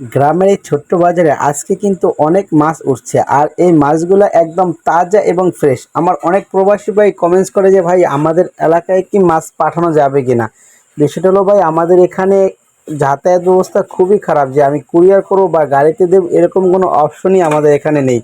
গ্রামের এই ছোট্ট বাজারে আজকে কিন্তু অনেক মাছ উঠছে, আর এই মাছগুলো একদম তাজা এবং ফ্রেশ আমার অনেক প্রবাসী ভাই কমেন্টস করে যে, ভাই, আমাদের এলাকায় কি মাছ পাঠানো যাবে কিনা? বিষয়টা হলো, ভাই, আমাদের এখানে যাতায়াত ব্যবস্থা খুবই খারাপ। যে আমি কুরিয়ার করব বা গাড়িতে দেবো, এরকম কোনো অপশনই আমাদের এখানে নেই।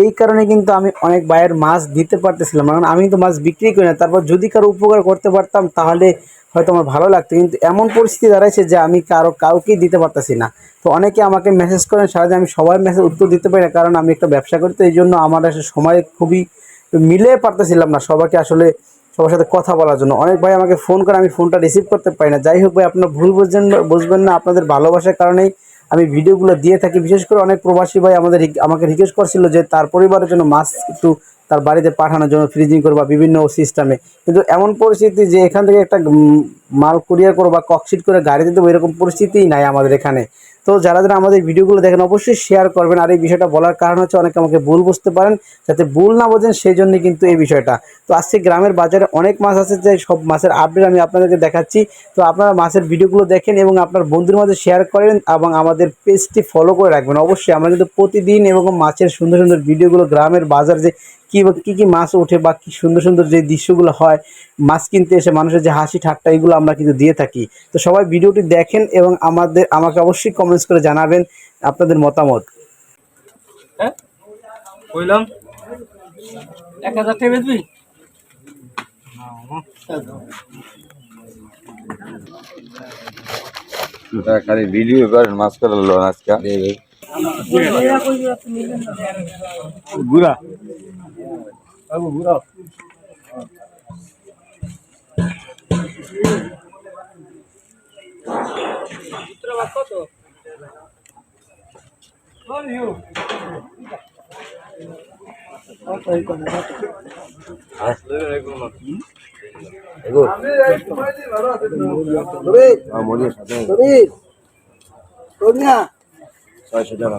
এই কারণে কিন্তু আমি অনেক ভাইয়ের মাছ দিতে পারতেছিলাম কারণ আমি তো মাছ বিক্রি করি না। তারপর যদি কারও উপকার করতে পারতাম, তাহলে হয়তো আমার ভালো লাগতো, কিন্তু এমন পরিস্থিতি দাঁড়াইছে যে আমি কারও কাউকেই দিতে পারতেছি না। তো অনেকে আমাকে মেসেজ করেন সারাদিন আমি সবাই মেসেজ উত্তর দিতে পারি না, কারণ আমি একটা ব্যবসা করি, তো এই জন্য আমার আসলে সময় খুবই মিলে পারতেছিলাম না সবাইকে আসলে সবার সাথে কথা বলার জন্য। অনেক ভাই আমাকে ফোন করে, আমি ফোনটা রিসিভ করতে পারি না। যাই হোক ভাই, আপনার ভুল বুঝবেন বুঝবেন না, আপনাদের ভালোবাসার কারণেই আমি ভিডিওগুলো দিয়ে থাকি। বিশেষ করে অনেক প্রবাসী ভাই আমাদের আমাকে রিকোয়েস্ট করছিল যে তার পরিবারের জন্য মাছ একটু তার বাড়িতে পাঠানোর জন্য ফ্রিজিং করব বা বিভিন্ন সিস্টেমে কিন্তু এমন পরিস্থিতি যে এখান থেকে একটা মাল কুরিয়ার করব বা ককশিট করে গাড়িতে দেবো, এরকম পরিস্থিতিই নাই আমাদের এখানে। তো যারা যারা আমাদের ভিডিওগুলো দেখেন, অবশ্যই শেয়ার করবেন। আর এই বিষয়টা বলার কারণ হচ্ছে অনেকে আমাকে ভুল বুঝতে পারেন, যাতে ভুল না বোঝেন সেই জন্যই কিন্তু এই বিষয়টা। তো আজকে গ্রামের বাজারে অনেক মাছ আছে, যে সব মাছের আপডেট আমি আপনাদেরকে দেখাচ্ছি। তো আপনারা মাছের ভিডিওগুলো দেখেন এবং আপনার বন্ধুর মধ্যে শেয়ার করেন এবং আমাদের পেজটি ফলো করে রাখবেন। অবশ্যই আমরা কিন্তু প্রতিদিন এবং মাছের সুন্দর সুন্দর ভিডিওগুলো গ্রামের বাজার যে কী কী কী মাছ ওঠে বা কী সুন্দর সুন্দর যে দৃশ্যগুলো হয় মাছ কিনতে এসে মানুষের যে হাসি ঠাট্টা এগুলো আমরা কিন্তু দিয়ে থাকি। তো সবাই ভিডিওটি দেখেন এবং আমাদের আমাকে অবশ্যই কমেন্টস করে জানাবেন আপনাদের মতামত। হ্যাঁ? কইলাম। এক হাজার টাকা বেচবি? খালি ভিডিও করেন মাছ করার লোন আজকে? গুড়া। বাবু গুড়া ছয়শো টাকা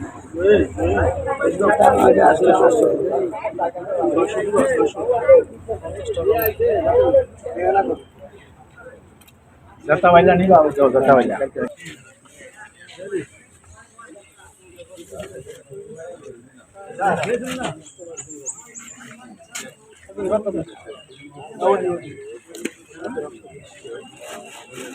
Já estava ali, amigo. Já estava ali. Vai.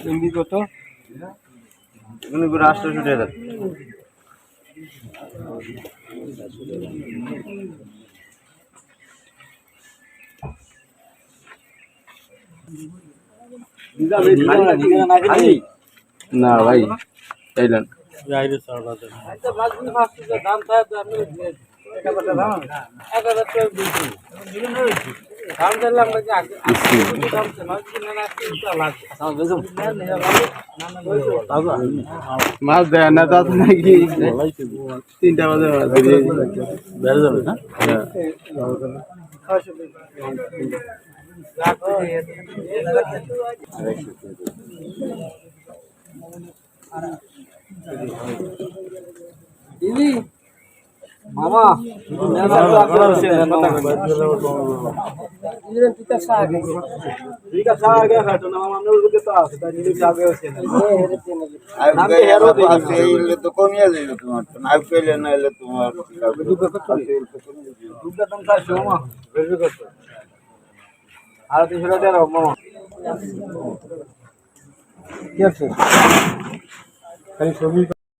Hindi কত এগুলো করে আটশোশো টাকা না ভাই চাইলেন মাছ দেয় না তা নাকি তিনটা বাজে বেড়ে যাবে না? মামা তো কমিয়ে যাবে তোমার। তো না পেলে না এলে তোমার আর তিনশো টাকা মামা। কি আছে। খালি ছবি